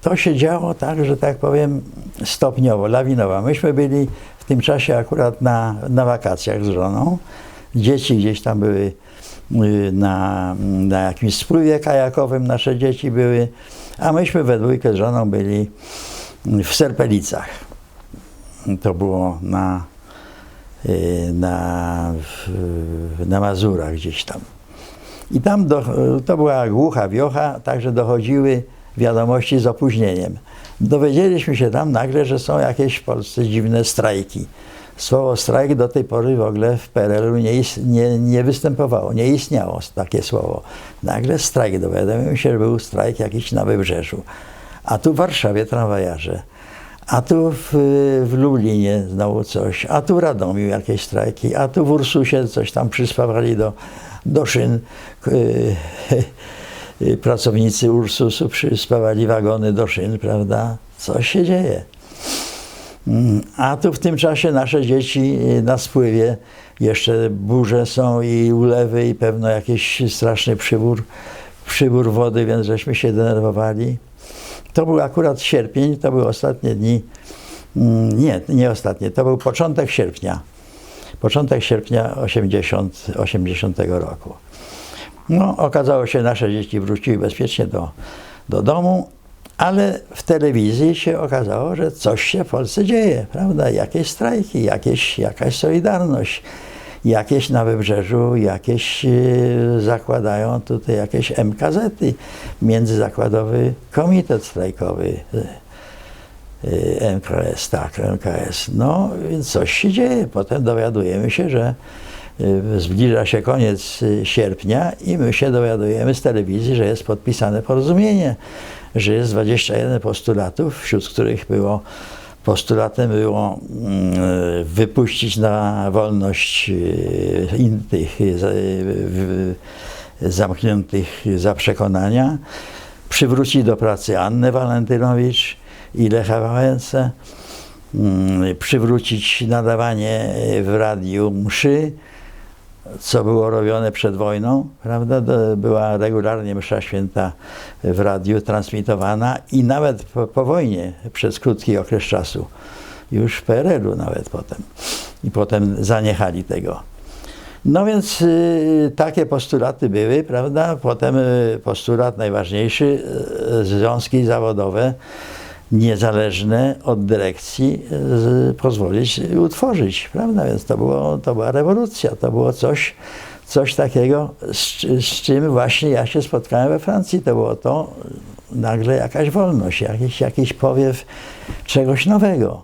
To się działo tak, że tak powiem, stopniowo, lawinowo. Myśmy byli w tym czasie akurat na, na wakacjach z żoną. Dzieci gdzieś tam były y, na, na jakimś spływie kajakowym, nasze dzieci były, a myśmy we dwójkę z żoną byli w Serpelicach. To było na, y, na, na Mazurach gdzieś tam. I tam do, to była głucha wiocha, także dochodziły wiadomości z opóźnieniem. Dowiedzieliśmy się tam nagle, że są jakieś w Polsce dziwne strajki. Słowo strajk do tej pory w ogóle w PRL-u nie, nie, nie występowało, nie istniało takie słowo. Nagle strajk, dowiadujemy się, że był strajk jakiś na Wybrzeżu. A tu w Warszawie tramwajarze, a tu w, w Lublinie znowu coś, a tu w Radomiu jakieś strajki, a tu w Ursusie coś tam przyspawali do, do szyn. Y, Pracownicy Ursusu przyspawali wagony do szyn, prawda? Co się dzieje? Mm, A tu w tym czasie nasze dzieci y, na spływie, jeszcze burze są i ulewy i pewno jakiś straszny przybór, przybór wody, więc żeśmy się denerwowali. To był akurat sierpień, to były ostatnie dni, mm, nie, nie ostatnie, to był początek sierpnia. Początek sierpnia 80, 80 roku. No, okazało się, nasze dzieci wróciły bezpiecznie do, do domu, ale w telewizji się okazało, że coś się w Polsce dzieje, prawda? Jakieś strajki, jakieś, jakaś solidarność, jakieś na wybrzeżu, jakieś e, zakładają tutaj jakieś MKZ-y, Międzyzakładowy Komitet Strajkowy. e, e, MKS, tak, MKS. No, więc coś się dzieje. Potem dowiadujemy się, że y, zbliża się koniec y, sierpnia i my się dowiadujemy z telewizji, że jest podpisane porozumienie, że jest 21 postulatów, wśród których było postulatem było mm, wypuścić na wolność y, in, tych y, za- y, w- zamkniętych za przekonania, przywrócić do pracy Annę Walentynowicz i Lecha Wałęsę, mm, przywrócić nadawanie w radiu mszy, co było robione przed wojną, prawda? Była regularnie msza święta w radiu transmitowana i nawet po, po wojnie, przez krótki okres czasu, już w PRL-u nawet potem. I potem zaniechali tego. No więc y, takie postulaty były, prawda? Potem y, postulat najważniejszy, y, związki zawodowe niezależne od dyrekcji pozwolić utworzyć, prawda? Więc to, było, to była rewolucja, to było coś, coś takiego, z, z czym właśnie ja się spotkałem we Francji. To było to nagle jakaś wolność, jakiś, jakiś powiew czegoś nowego.